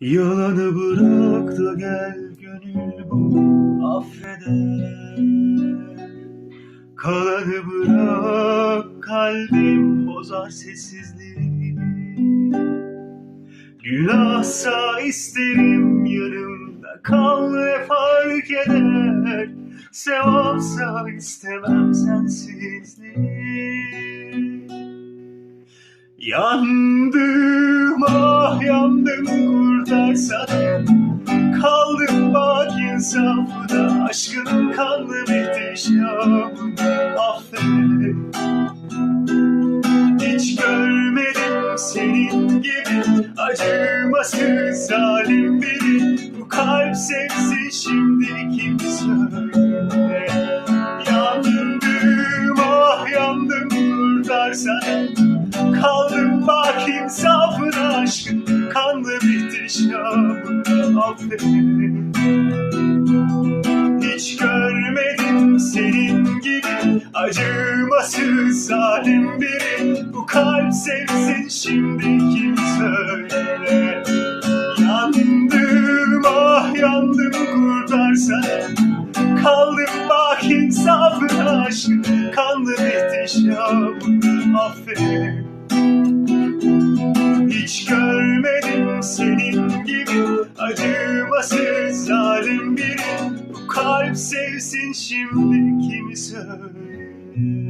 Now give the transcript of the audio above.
Yalanı bırak da gel gönül bu affeder. Kalanı bırak kalbim bozar sessizliği Günahsa isterim yanımda kal ve fark eder. Sevapsa istemem sensizliği. Yandım kurtarsana Kaldım bak insafına. Aşkın kanlı ihtişamına Affet Hiç görmedim senin gibi. Acımasız zalim biri Bu kalp sevsin şimdi kim söyle? Yandım ah yandım kurtarsana Kaldım bak insafına. Aşkın Kanlı ihtişamına affet. Hiç görmedim senin gibi Acımasız zalim biri. Bu kalp sevsin şimdi kim söyle? Yandım ah yandım kurtarsana Kaldım bak insafına aşkın Kanlı ihtişamına affet. Hiç görmedim kalp sevsin şimdi kimi söyle